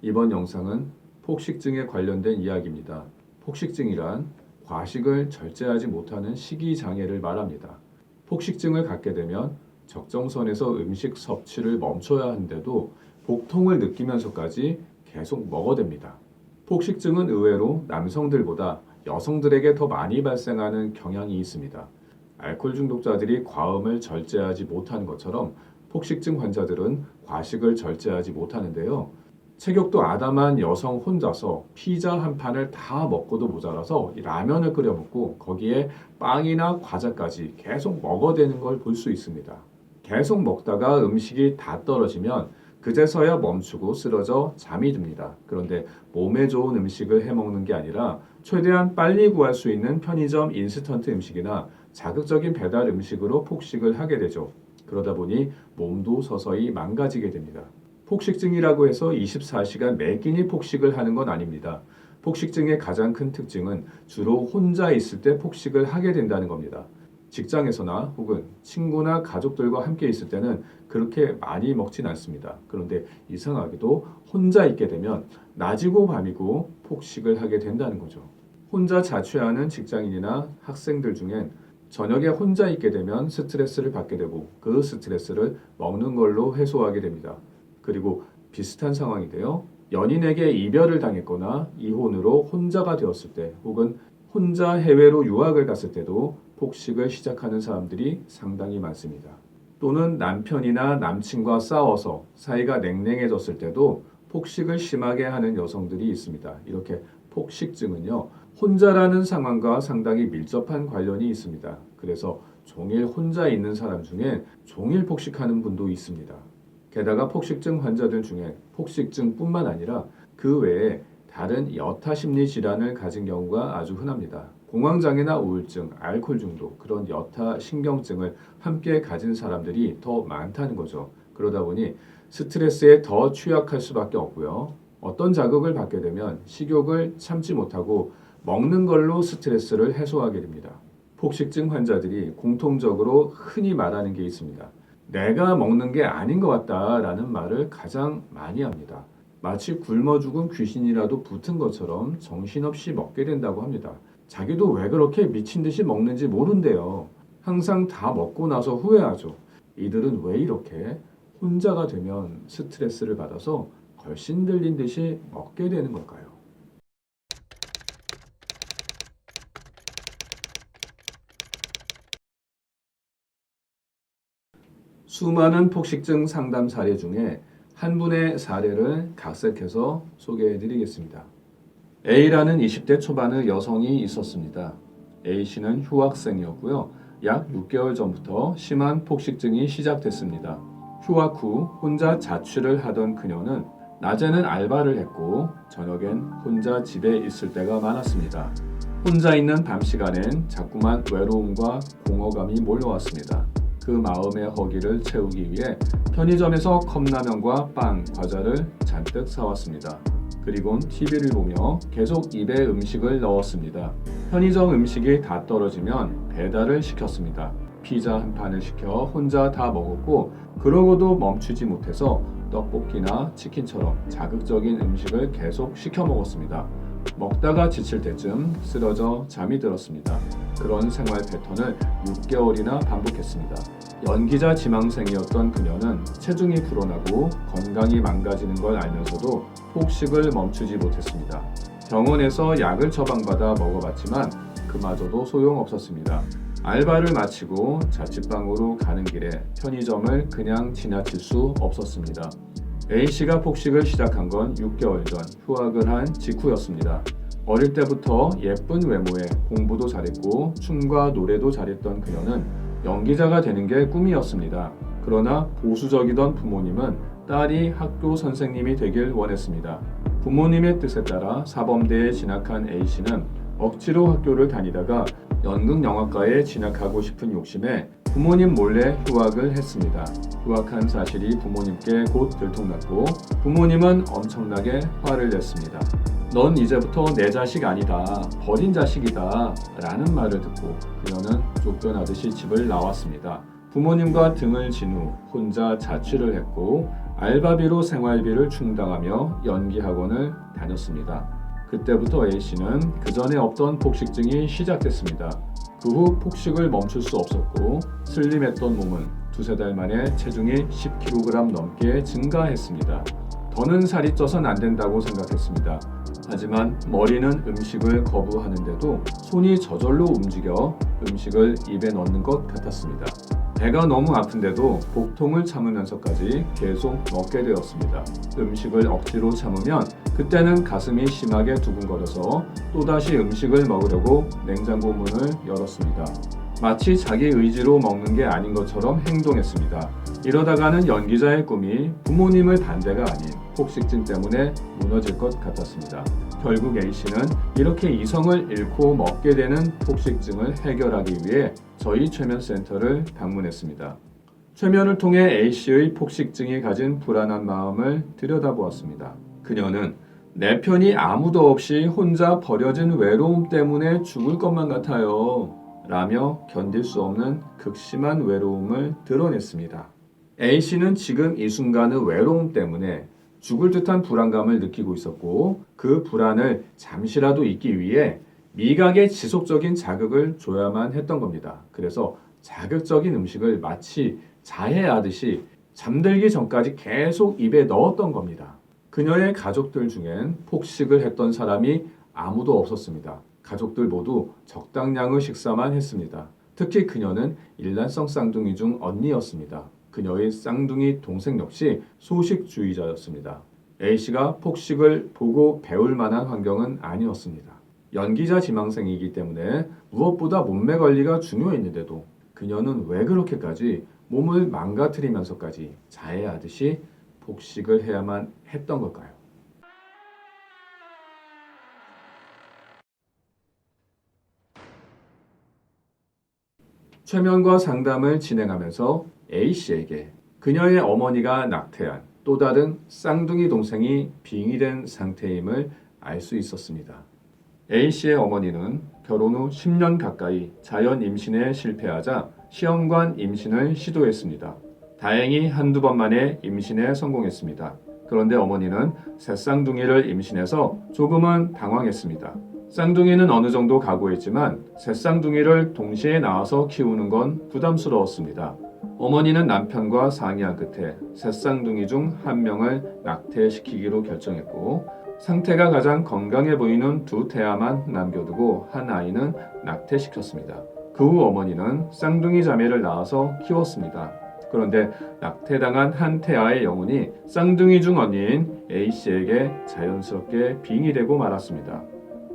이번 영상은 폭식증에 관련된 이야기입니다. 폭식증이란 과식을 절제하지 못하는 식이 장애를 말합니다. 폭식증을 갖게 되면 적정선에서 음식 섭취를 멈춰야 하는데도 복통을 느끼면서까지 계속 먹어댑니다. 폭식증은 의외로 남성들보다 여성들에게 더 많이 발생하는 경향이 있습니다. 알코올 중독자들이 과음을 절제하지 못하는 것처럼 폭식증 환자들은 과식을 절제하지 못하는데요. 체격도 아담한 여성 혼자서 피자 한 판을 다 먹고도 모자라서 이 라면을 끓여 먹고 거기에 빵이나 과자까지 계속 먹어대는 걸 볼 수 있습니다. 계속 먹다가 음식이 다 떨어지면 그제서야 멈추고 쓰러져 잠이 듭니다. 그런데 몸에 좋은 음식을 해 먹는 게 아니라 최대한 빨리 구할 수 있는 편의점 인스턴트 음식이나 자극적인 배달 음식으로 폭식을 하게 되죠. 그러다 보니 몸도 서서히 망가지게 됩니다. 폭식증이라고 해서 24시간 매끼니 폭식을 하는 건 아닙니다. 폭식증의 가장 큰 특징은 주로 혼자 있을 때 폭식을 하게 된다는 겁니다. 직장에서나 혹은 친구나 가족들과 함께 있을 때는 그렇게 많이 먹진 않습니다. 그런데 이상하게도 혼자 있게 되면 낮이고 밤이고 폭식을 하게 된다는 거죠. 혼자 자취하는 직장인이나 학생들 중엔 저녁에 혼자 있게 되면 스트레스를 받게 되고 그 스트레스를 먹는 걸로 해소하게 됩니다. 그리고 비슷한 상황인데요. 연인에게 이별을 당했거나 이혼으로 혼자가 되었을 때 혹은 혼자 해외로 유학을 갔을 때도 폭식을 시작하는 사람들이 상당히 많습니다. 또는 남편이나 남친과 싸워서 사이가 냉랭해졌을 때도 폭식을 심하게 하는 여성들이 있습니다. 이렇게 폭식증은요, 혼자라는 상황과 상당히 밀접한 관련이 있습니다. 그래서 종일 혼자 있는 사람 중에 종일 폭식하는 분도 있습니다. 게다가 폭식증 환자들 중에 폭식증뿐만 아니라 그 외에 다른 여타 심리 질환을 가진 경우가 아주 흔합니다. 공황장애나 우울증, 알코올 중독, 그런 여타 신경증을 함께 가진 사람들이 더 많다는 거죠. 그러다 보니 스트레스에 더 취약할 수밖에 없고요. 어떤 자극을 받게 되면 식욕을 참지 못하고 먹는 걸로 스트레스를 해소하게 됩니다. 폭식증 환자들이 공통적으로 흔히 말하는 게 있습니다. 내가 먹는 게 아닌 것 같다라는 말을 가장 많이 합니다. 마치 굶어 죽은 귀신이라도 붙은 것처럼 정신없이 먹게 된다고 합니다. 자기도 왜 그렇게 미친 듯이 먹는지 모른대요. 항상 다 먹고 나서 후회하죠. 이들은 왜 이렇게 혼자가 되면 스트레스를 받아서 걸신 들린 듯이 먹게 되는 걸까요? 수많은 폭식증 상담 사례 중에 한 분의 사례를 각색해서 소개해 드리겠습니다. A라는 20대 초반의 여성이 있었습니다. A 씨는 휴학생이었고요. 약 6개월 전부터 심한 폭식증이 시작됐습니다. 휴학 후 혼자 자취를 하던 그녀는 낮에는 알바를 했고 저녁엔 혼자 집에 있을 때가 많았습니다. 혼자 있는 밤 시간엔 자꾸만 외로움과 공허감이 몰려왔습니다. 그 마음의 허기를 채우기 위해 편의점에서 컵라면과 빵, 과자를 잔뜩 사왔습니다. 그리곤 TV를 보며 계속 입에 음식을 넣었습니다. 편의점 음식이 다 떨어지면 배달을 시켰습니다. 피자 한 판을 시켜 혼자 다 먹었고 그러고도 멈추지 못해서 떡볶이나 치킨처럼 자극적인 음식을 계속 시켜 먹었습니다. 먹다가 지칠 때쯤 쓰러져 잠이 들었습니다. 그런 생활 패턴을 6개월이나 반복했습니다. 연기자 지망생이었던 그녀는 체중이 불어나고 건강이 망가지는 걸 알면서도 폭식을 멈추지 못했습니다. 병원에서 약을 처방받아 먹어봤지만 그마저도 소용없었습니다. 알바를 마치고 자취방으로 가는 길에 편의점을 그냥 지나칠 수 없었습니다. A씨가 폭식을 시작한 건 6개월 전 휴학을 한 직후였습니다. 어릴 때부터 예쁜 외모에 공부도 잘했고 춤과 노래도 잘했던 그녀는 연기자가 되는 게 꿈이었습니다. 그러나 보수적이던 부모님은 딸이 학교 선생님이 되길 원했습니다. 부모님의 뜻에 따라 사범대에 진학한 A씨는 억지로 학교를 다니다가 연극영화과에 진학하고 싶은 욕심에 부모님 몰래 휴학을 했습니다. 휴학한 사실이 부모님께 곧 들통났고 부모님은 엄청나게 화를 냈습니다. 넌 이제부터 내 자식 아니다. 버린 자식이다. 라는 말을 듣고 그녀는 쫓겨나듯이 집을 나왔습니다. 부모님과 등을 진 후 혼자 자취를 했고 알바비로 생활비를 충당하며 연기 학원을 다녔습니다. 그때부터 A 씨는 그 전에 없던 폭식증이 시작됐습니다. 그 후 폭식을 멈출 수 없었고 슬림했던 몸은 두세 달 만에 체중이 10kg 넘게 증가했습니다. 더는 살이 쪄선 안 된다고 생각했습니다. 하지만 머리는 음식을 거부하는데도 손이 저절로 움직여 음식을 입에 넣는 것 같았습니다. 배가 너무 아픈데도 복통을 참으면서까지 계속 먹게 되었습니다. 음식을 억지로 참으면 그때는 가슴이 심하게 두근거려서 또다시 음식을 먹으려고 냉장고 문을 열었습니다. 마치 자기 의지로 먹는 게 아닌 것처럼 행동했습니다. 이러다가는 연기자의 꿈이 부모님의 반대가 아닌 폭식증 때문에 무너질 것 같았습니다. 결국 A씨는 이렇게 이성을 잃고 먹게 되는 폭식증을 해결하기 위해 저희 최면센터를 방문했습니다. 최면을 통해 A씨의 폭식증이 가진 불안한 마음을 들여다보았습니다. 그녀는 내 편이 아무도 없이 혼자 버려진 외로움 때문에 죽을 것만 같아요. 라며 견딜 수 없는 극심한 외로움을 드러냈습니다. A씨는 지금 이 순간의 외로움 때문에 죽을 듯한 불안감을 느끼고 있었고 그 불안을 잠시라도 잊기 위해 미각의 지속적인 자극을 줘야만 했던 겁니다. 그래서 자극적인 음식을 마치 자해하듯이 잠들기 전까지 계속 입에 넣었던 겁니다. 그녀의 가족들 중엔 폭식을 했던 사람이 아무도 없었습니다. 가족들 모두 적당량의 식사만 했습니다. 특히 그녀는 일란성 쌍둥이 중 언니였습니다. 그녀의 쌍둥이 동생 역시 소식주의자였습니다. A씨가 폭식을 보고 배울 만한 환경은 아니었습니다. 연기자 지망생이기 때문에 무엇보다 몸매 관리가 중요했는데도 그녀는 왜 그렇게까지 몸을 망가뜨리면서까지 자해하듯이 폭식을 해야만 했던 걸까요? 최면과 상담을 진행하면서 A씨에게 그녀의 어머니가 낙태한 또 다른 쌍둥이 동생이 빙의된 상태임을 알 수 있었습니다. A씨의 어머니는 결혼 후 10년 가까이 자연 임신에 실패하자 시험관 임신을 시도했습니다. 다행히 한두 번 만에 임신에 성공했습니다. 그런데 어머니는 새 쌍둥이를 임신해서 조금은 당황했습니다. 쌍둥이는 어느 정도 각오했지만 새 쌍둥이를 동시에 낳아서 키우는 건 부담스러웠습니다. 어머니는 남편과 상의한 끝에 새 쌍둥이 중 한 명을 낙태시키기로 결정했고 상태가 가장 건강해 보이는 두 태아만 남겨두고 한 아이는 낙태시켰습니다. 그 후 어머니는 쌍둥이 자매를 낳아서 키웠습니다. 그런데 낙태당한 한 태아의 영혼이 쌍둥이 중 언니인 A씨에게 자연스럽게 빙의되고 말았습니다.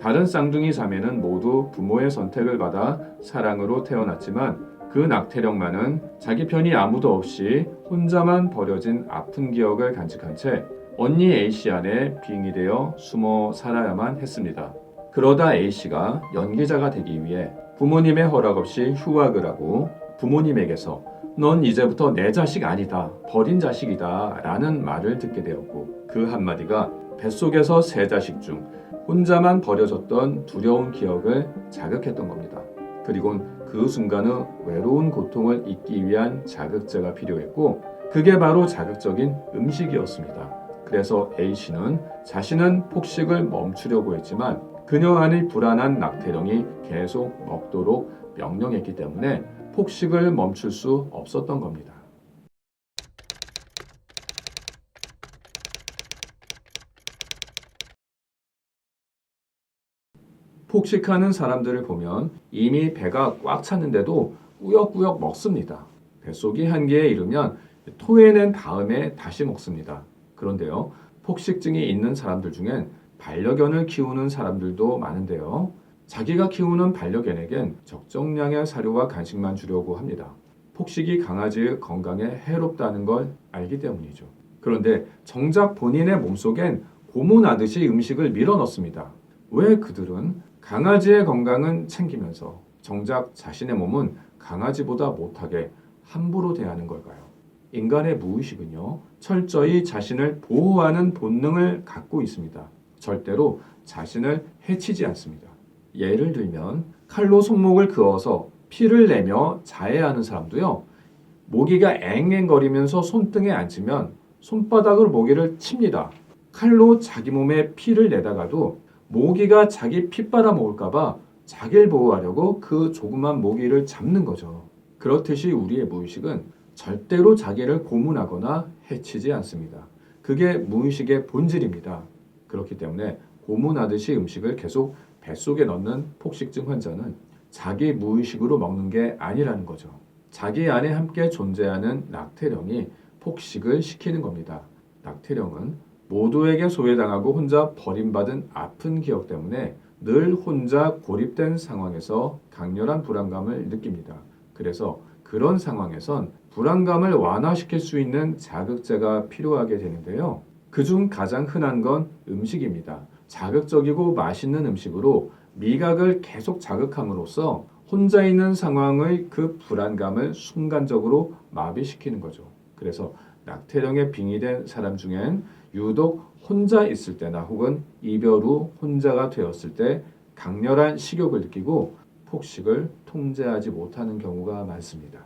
다른 쌍둥이 자매는 모두 부모의 선택을 받아 사랑으로 태어났지만 그 낙태령만은 자기 편이 아무도 없이 혼자만 버려진 아픈 기억을 간직한 채 언니 A씨 안에 빙의되어 숨어 살아야만 했습니다. 그러다 A씨가 연기자가 되기 위해 부모님의 허락 없이 휴학을 하고 부모님에게서 넌 이제부터 내 자식 아니다. 버린 자식이다. 라는 말을 듣게 되었고 그 한마디가 뱃속에서 세 자식 중 혼자만 버려졌던 두려운 기억을 자극했던 겁니다. 그리곤 그 순간의 외로운 고통을 잊기 위한 자극제가 필요했고 그게 바로 자극적인 음식이었습니다. 그래서 A씨는 자신은 폭식을 멈추려고 했지만 그녀 안의 불안한 낙태령이 계속 먹도록 명령했기 때문에 폭식을 멈출 수 없었던 겁니다. 폭식하는 사람들을 보면 이미 배가 꽉 찼는데도 꾸역꾸역 먹습니다. 뱃속이 한계에 이르면 토해낸 다음에 다시 먹습니다. 그런데요, 폭식증이 있는 사람들 중엔 반려견을 키우는 사람들도 많은데요. 자기가 키우는 반려견에겐 적정량의 사료와 간식만 주려고 합니다. 폭식이 강아지의 건강에 해롭다는 걸 알기 때문이죠. 그런데 정작 본인의 몸속엔 고문하듯이 음식을 밀어 넣습니다. 왜 그들은 강아지의 건강은 챙기면서 정작 자신의 몸은 강아지보다 못하게 함부로 대하는 걸까요? 인간의 무의식은요, 철저히 자신을 보호하는 본능을 갖고 있습니다. 절대로 자신을 해치지 않습니다. 예를 들면, 칼로 손목을 그어서 피를 내며 자해하는 사람도요, 모기가 앵앵거리면서 손등에 앉으면 손바닥으로 모기를 칩니다. 칼로 자기 몸에 피를 내다가도 모기가 자기 피 빨아 먹을까봐 자기를 보호하려고 그 조그만 모기를 잡는 거죠. 그렇듯이 우리의 무의식은 절대로 자기를 고문하거나 해치지 않습니다. 그게 무의식의 본질입니다. 그렇기 때문에 고문하듯이 음식을 계속 뱃속에 넣는 폭식증 환자는 자기 무의식으로 먹는 게 아니라는 거죠. 자기 안에 함께 존재하는 낙태령이 폭식을 시키는 겁니다. 낙태령은 모두에게 소외당하고 혼자 버림받은 아픈 기억 때문에 늘 혼자 고립된 상황에서 강렬한 불안감을 느낍니다. 그래서 그런 상황에선 불안감을 완화시킬 수 있는 자극제가 필요하게 되는데요. 그중 가장 흔한 건 음식입니다. 자극적이고 맛있는 음식으로 미각을 계속 자극함으로써 혼자 있는 상황의 그 불안감을 순간적으로 마비시키는 거죠. 그래서 낙태령에 빙의된 사람 중엔 유독 혼자 있을 때나 혹은 이별 후 혼자가 되었을 때 강렬한 식욕을 느끼고 폭식을 통제하지 못하는 경우가 많습니다.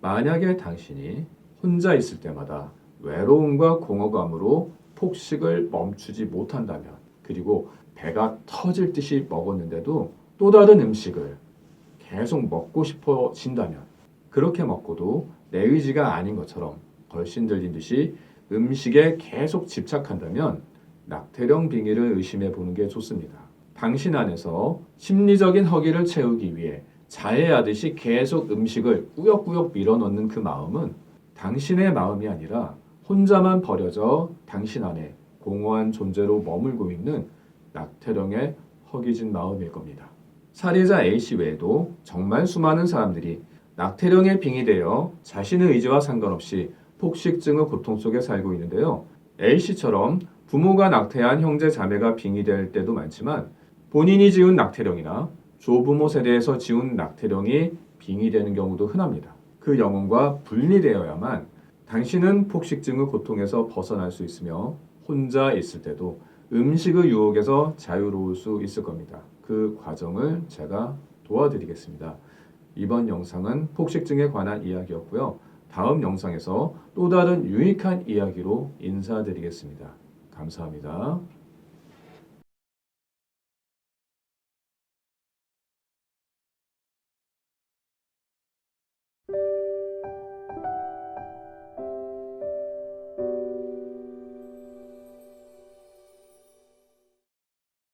만약에 당신이 혼자 있을 때마다 외로움과 공허감으로 폭식을 멈추지 못한다면 그리고 배가 터질 듯이 먹었는데도 또 다른 음식을 계속 먹고 싶어진다면 그렇게 먹고도 내 의지가 아닌 것처럼 걸신 들린 듯이 음식에 계속 집착한다면 낙태령 빙의를 의심해 보는 게 좋습니다. 당신 안에서 심리적인 허기를 채우기 위해 자해하듯이 계속 음식을 꾸역꾸역 밀어넣는 그 마음은 당신의 마음이 아니라 혼자만 버려져 당신 안에 공허한 존재로 머물고 있는 낙태령의 허기진 마음일 겁니다. 살해자 A씨 외에도 정말 수많은 사람들이 낙태령에 빙의되어 자신의 의지와 상관없이 폭식증의 고통 속에 살고 있는데요. A씨처럼 부모가 낙태한 형제 자매가 빙의될 때도 많지만 본인이 지은 낙태령이나 조부모 세대에서 지은 낙태령이 빙의되는 경우도 흔합니다. 그 영혼과 분리되어야만 당신은 폭식증의 고통에서 벗어날 수 있으며 혼자 있을 때도 음식의 유혹에서 자유로울 수 있을 겁니다. 그 과정을 제가 도와드리겠습니다. 이번 영상은 폭식증에 관한 이야기였고요. 다음 영상에서 또 다른 유익한 이야기로 인사드리겠습니다. 감사합니다.